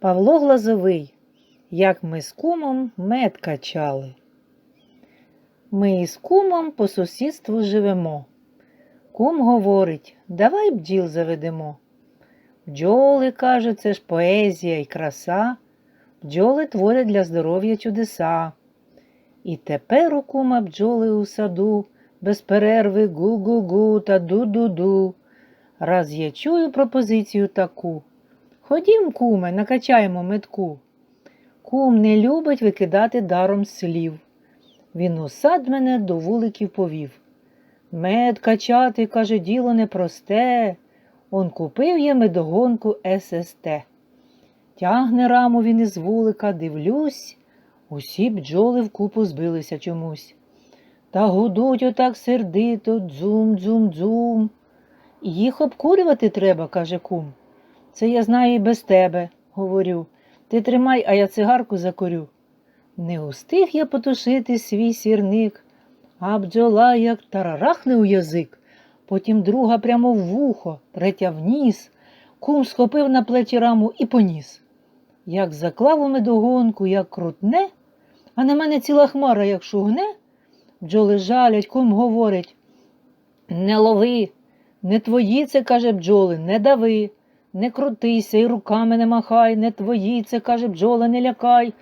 Павло Глазовий, як ми з кумом мед качали. Ми із кумом по сусідству живемо. Кум говорить, давай бджіл заведемо. Бджоли, каже, це ж поезія і краса. Бджоли творять для здоров'я чудеса. І тепер у кума бджоли у саду, без перерви гу-гу-гу та ду-ду-ду. Раз я чую пропозицію таку. Ходім, куме, накачаємо метку. Кум не любить викидати даром слів. Він у сад мене до вуликів повів. Мед качати, каже, діло непросте. Он купив я медогонку ССТ. Тягне раму він із вулика, дивлюсь, усі бджоли вкупу збилися чомусь. Та гудуть отак сердито, дзум-дзум-дзум. Їх обкурювати треба, каже кум. Це я знаю і без тебе, говорю. Ти тримай, а я цигарку закурю. Не устиг я потушити свій сірник, а бджола як тарарахне у язик, потім друга прямо в вухо, третя в ніс. Кум схопив на плечі раму і поніс. Як заклав у медогонку, як крутне, а на мене ціла хмара, як шугне, бджоли жалять, кум говорить. Не лови, не твої це, каже бджоли, не дави, не крутися і руками не махай, не твої це, каже бджоли, не лякай.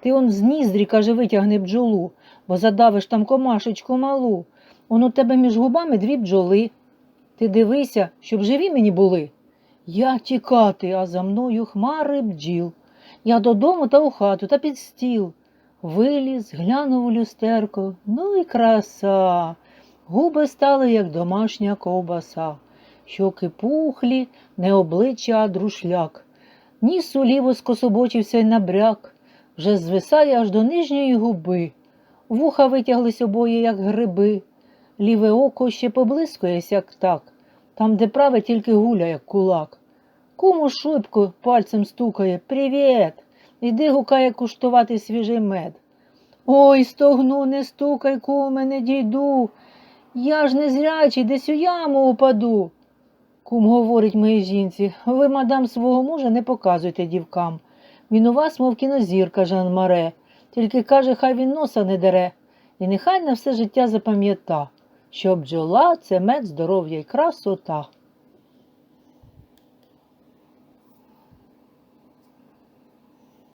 Ти он з ніздрі, каже, витягни бджолу, бо задавиш там комашечку малу. Он у тебе між губами дві бджоли. Ти дивися, щоб живі мені були. Я тікати, а за мною хмари бджіл. Я додому та у хату та під стіл. Виліз, глянув у люстерко, ну і краса. Губи стали, як домашня ковбаса. Щоки пухлі, не обличчя, а друшляк. Ніс уліво скособочився й набряк, вже звисає аж до нижньої губи. Вуха витяглись обоє, як гриби. Ліве око ще поблискує, як так, там, де праве тільки гуля, як кулак. Кому шибко пальцем стукає Привіт! Іди гукає куштувати свіжий мед. Ой, стогну, не стукай, куме, не дійду. Я ж не зрячий, десь у яму упаду. Кум говорить моїй жінці, ви, мадам, свого мужа не показуйте дівкам. Він у вас, мов кінозірка Жан Маре, тільки каже, хай він носа не дере. І нехай на все життя запам'ята, що бджола це мед здоров'я й красота.